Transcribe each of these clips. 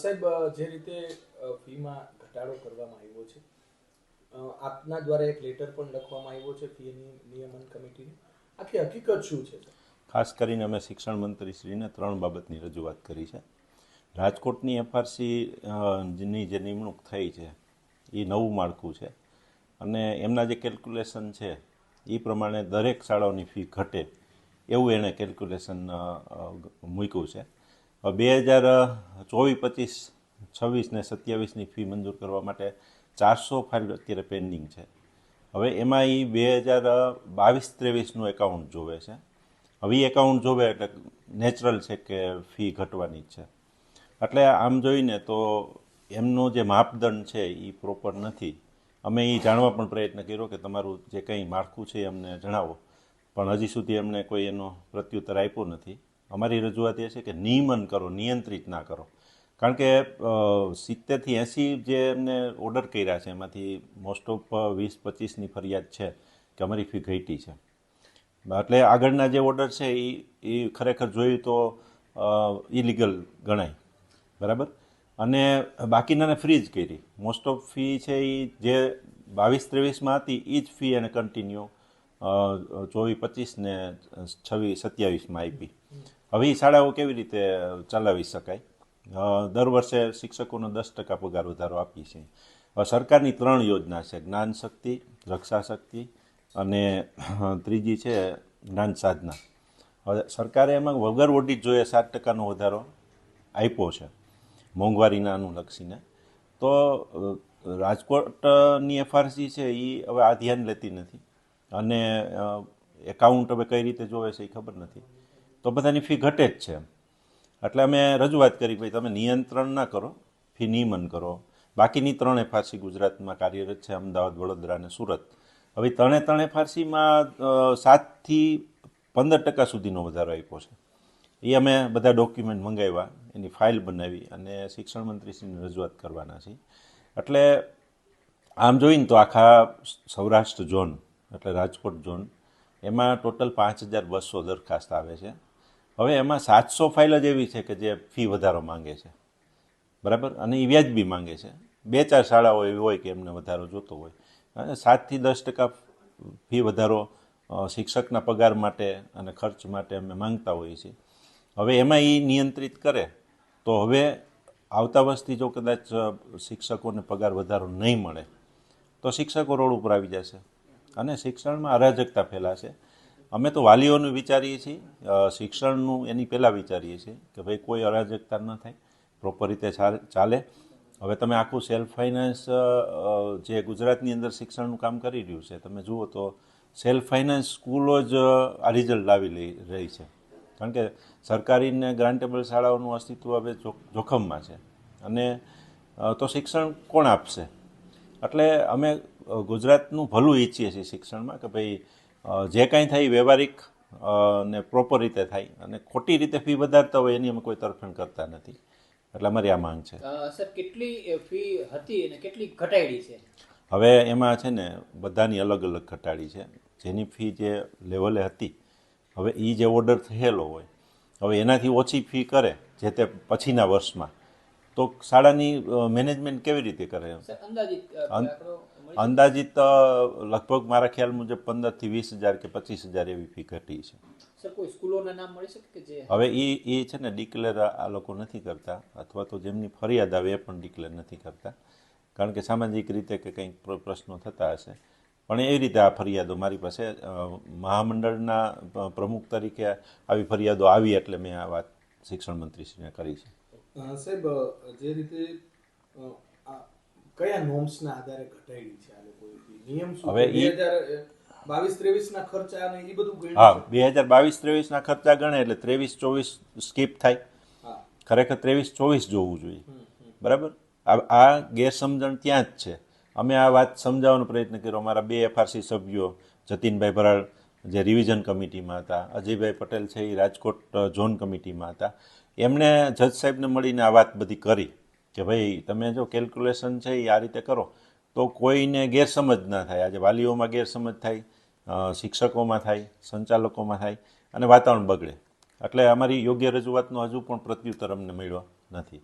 સાહેબ જે રીતે ફીમાં ઘટાડો કરવામાં આવ્યો છે આપના દ્વારા એક લેટર પણ લખવામાં આવ્યો છે, ફી નિયમન કમિટીને. આખી હકીકત શું છે? ખાસ કરીને અમે શિક્ષણ મંત્રીશ્રીને ત્રણ બાબતની રજૂઆત કરી છે. રાજકોટની એફઆરસી જે નિમણૂક થઈ છે, એ નવું માળખું છે. અને એમના જે કેલ્ક્યુલેશન છે, એ પ્રમાણે દરેક શાળાઓની ફી ઘટે એવું એણે કેલ્ક્યુલેશન મૂક્યું છે. બે હજાર ચોવીસ પચીસ, છવ્વીસ ને સત્યાવીસની ફી મંજૂર કરવા માટે ચારસો ફાઇલ અત્યારે પેન્ડિંગ છે. હવે એમાં એ બે હજાર બાવીસ ત્રેવીસનું એકાઉન્ટ જોવે છે. હવે એ એકાઉન્ટ જોવે એટલે નેચરલ છે કે ફી ઘટવાની છે. એટલે આમ જોઈને તો એમનો જે માપદંડ છે એ પ્રોપર નથી. અમે એ જાણવા પણ પ્રયત્ન કર્યો કે તમારું જે કંઈ માળખું છે એ અમને જણાવો. પણ હજી સુધી અમને કોઈ એનો પ્રત્યુત્તર આપ્યો નથી. અમારી રજૂઆત એ છે કે નિયમન કરો, નિયંત્રિત ના કરો. કારણ કે સિત્તેરથી એંસી જે એમને ઓર્ડર કર્યા છે, એમાંથી મોસ્ટ ઓફ વીસ, પચીસની ફરિયાદ છે કે અમારી ફી ઘટી છે. એટલે આગળના જે ઓર્ડર છે એ એ ખરેખર જોયું તો ઇલીગલ ગણાય. બરાબર? અને બાકીનાને ફ્રી જ કરી. મોસ્ટ ઓફ ફી છે એ જે બાવીસ, ત્રેવીસમાં હતી એ જ ફી એને કન્ટિન્યુ ચોવીસ, પચીસ ને છવ્વીસ, સત્યાવીસમાં આપી. હવે શાળાઓ કેવી રીતે ચલાવી શકાય? દર વર્ષે શિક્ષકોનો દસ ટકા પગાર વધારો આપીએ છીએ. સરકારની ત્રણ યોજના છે, જ્ઞાન શક્તિ, રક્ષા શક્તિ અને ત્રીજી છે જ્ઞાન સાધના. હવે સરકારે એમાં વગર ઓડિટ જોઈએ સાત ટકાનો વધારો આપ્યો છે, મોંઘવારીના અનુલક્ષીને. તો રાજકોટની એફઆરસી છે એ હવે આ ધ્યાન લેતી નથી. અને એકાઉન્ટ હવે કઈ રીતે જોવે છે એ ખબર નથી. તો બધાની ફી ઘટે જ છે એટલે અમે રજૂઆત કરી ભાઈ તમે નિયંત્રણ ના કરો, ફી નિયમન કરો. બાકીની ત્રણ એફઆરસી ગુજરાતમાં કાર્યરત છે, અમદાવાદ, વડોદરા અને સુરત. હવે ત્રણે ત્રણ એફઆરસીમાં સાતથી પંદર ટકા સુધીનો વધારો આપ્યો છે. એ અમે બધા ડોક્યુમેન્ટ મંગાવ્યા, એની ફાઇલ બનાવી અને શિક્ષણ મંત્રીશ્રીને રજૂઆત કરવાના છીએ. એટલે આમ જોઈને તો આખા સૌરાષ્ટ્ર ઝોન, એટલે રાજકોટ ઝોન, એમાં ટોટલ પાંચ હજાર બસો દરખાસ્ત આવે છે. હવે એમાં સાતસો ફાઇલ જ એવી છે કે જે ફી વધારો માંગે છે. બરાબર? અને એ વ્યાજબી માંગે છે. બે ચાર શાળાઓ એવી હોય કે એમને વધારો જોતો હોય. અને સાતથી દસ ટકા ફી વધારો શિક્ષકના પગાર માટે અને ખર્ચ માટે અમે માંગતા હોઈએ છીએ. હવે એમાં એ નિયંત્રિત કરે તો હવે આવતા વર્ષથી જો કદાચ શિક્ષકોને પગાર વધારો નહીં મળે, તો શિક્ષકો રોડ ઉપર આવી જશે. અને શિક્ષણમાં અરાજકતા ફેલાશે. અમે તો વાલીઓનું વિચારીએ છીએ શિક્ષણનું એની પહેલાં વિચારીએ છીએ કે ભાઈ કોઈ અરાજકતા ન થાય પ્રોપર રીતે ચાલ- હવે તમે આખું સેલ્ફ ફાઇનાન્સ જે ગુજરાતની અંદર શિક્ષણનું કામ કરી રહ્યું છે, તમે જુઓ તો સેલ્ફ ફાઇનાન્સ સ્કૂલો જ આ રિઝલ્ટ લાવી લઈ રહી છે. કારણ કે સરકારીને ગ્રાન્ટેબલ શાળાઓનું અસ્તિત્વ હવે જોખમમાં છે. અને તો શિક્ષણ કોણ આપશે? એટલે અમે ગુજરાતનું ભલું ઈચ્છીએ છીએ શિક્ષણમાં કે ભાઈ જે કાંઈ થાય એ વ્યવહારિક ને પ્રોપર રીતે થાય. અને ખોટી રીતે ફી વધારતા હોય એની અમે કોઈ તરફેણ કરતા નથી. એટલે અમારી આ માંગ છે. સર કેટલી ફી હતી અને કેટલી ઘટાડી છે? હવે એમાં છે ને બધાની અલગ અલગ ઘટાડી છે. જેની ફી જે લેવલે હતી હવે એ જે ઓર્ડર થયેલો હોય હવે એનાથી ઓછી ફી કરે જે તે પછીના વર્ષમાં. તો શાળાની મેનેજમેન્ટ કેવી રીતે કરે? અંદાજિત અંદાજિત લગભગ મારા ખ્યાલ મુજબ પંદરથી વીસ હજાર કે પચીસ હજાર એવી ફી ઘટી છે. સર કોઈ સ્કૂલોના નામ મળી શકે કે જે હવે એ એ છે ને ડિક્લેર આ લોકો નથી કરતા અથવા તો જેમની ફરિયાદ આવે એ પણ ડિક્લેર નથી કરતા. કારણ કે સામાજિક રીતે કે કંઈક પ્રશ્નો થતા હશે. પણ એ રીતે આ ફરિયાદો મારી પાસે મહામંડળના પ્રમુખ તરીકે આવી ફરિયાદો આવી એટલે મેં આ વાત શિક્ષણ મંત્રીશ્રીને કરી છે. સાહેબ જે રીતે કયા નોર્મ્સના આધારે ઘટાડી છે આ લોકો નિયમ શું હવે બે હજાર બાવીસ ત્રેવીસના ખર્ચા અને એ બધું હા? બે હજાર બાવીસ ત્રેવીસના ખર્ચા ગણે એટલે ત્રેવીસ ચોવીસ સ્કીપ થાય. હા. ખરેખર ત્રેવીસ ચોવીસ જોવું જોઈએ. બરાબર? આ આ ગેરસમજણ ત્યાં જ છે. અમે આ વાત સમજાવવાનો પ્રયત્ન કર્યો. અમારા બે એફઆરસી સભ્યો જતીનભાઈ ભરાળ જે રિવિઝન કમિટીમાં હતા અજયભાઈ પટેલ છે એ રાજકોટ ઝોન કમિટીમાં હતા. એમણે જજ સાહેબને મળીને આ વાત બધી કરી. કે ભાઈ, તમે જો કેલ્ક્યુલેશન છે એ આ રીતે કરો. તો કોઈને ગેરસમજ ના થાય. આજે વાલીઓમાં ગેરસમજ થાય શિક્ષકોમાં થાય, સંચાલકોમાં થાય અને વાતાવરણ બગડે. એટલે અમારી યોગ્ય રજૂઆતનો હજુ પણ પ્રત્યુત્તર અમને મળ્યો નથી.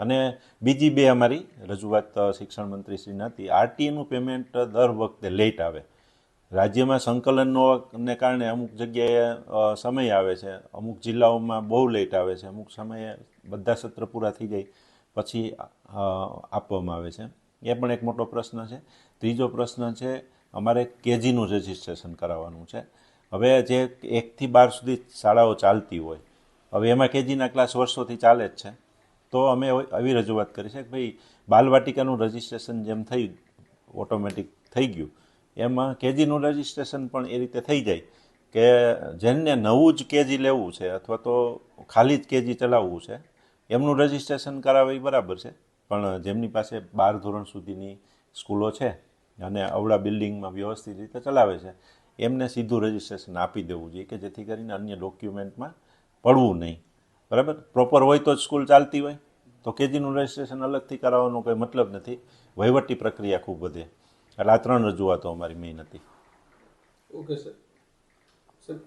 અને બીજી બે અમારી રજૂઆત શિક્ષણ મંત્રી શ્રીના હતી. આરટીએનું પેમેન્ટ દર વખતે લેટ આવે. રાજ્યમાં સંકલનને કારણે અમુક જગ્યાએ સમય આવે છે. અમુક જિલ્લાઓમાં બહુ લેટ આવે છે. અમુક સમયે બધા સત્ર પૂરા થઈ જાય. પછી આપવામાં આવે છે. એ પણ એક મોટો પ્રશ્ન છે. ત્રીજો પ્રશ્ન છે, અમારે કેજીનું રજિસ્ટ્રેશન કરાવવાનું છે. હવે જે એકથી બાર સુધી શાળાઓ ચાલતી હોય, હવે એમાં કેજીના ક્લાસ વર્ષોથી ચાલે જ છે. તો અમે આવી રજૂઆત કરી છે કે ભાઈ, બાલવાટિકાનું રજિસ્ટ્રેશન જેમ થયું ઓટોમેટિક થઈ ગયું, એમાં કેજીનું રજિસ્ટ્રેશન પણ એ રીતે થઈ જાય કે જેને નવું જ કેજી લેવું છે અથવા તો ખાલી જ કેજી ચલાવવું છે એમનું રજિસ્ટ્રેશન કરાવે એ બરાબર છે, પણ જેમની પાસે બાર ધોરણ સુધીની સ્કૂલો છે અને અવળા બિલ્ડિંગમાં વ્યવસ્થિત રીતે ચલાવે છે, એમને સીધું રજિસ્ટ્રેશન આપી દેવું જોઈએ કે જેથી કરીને અન્ય ડોક્યુમેન્ટમાં પડવું નહીં. બરાબર? પ્રોપર હોય તો જ સ્કૂલ ચાલતી હોય. તો કેજીનું રજિસ્ટ્રેશન અલગથી કરાવવાનો કોઈ મતલબ નથી. વહીવટી પ્રક્રિયા ખૂબ વધે. એટલે આ ત્રણ રજૂઆતો અમારી મેઇન હતી. Okay sir sir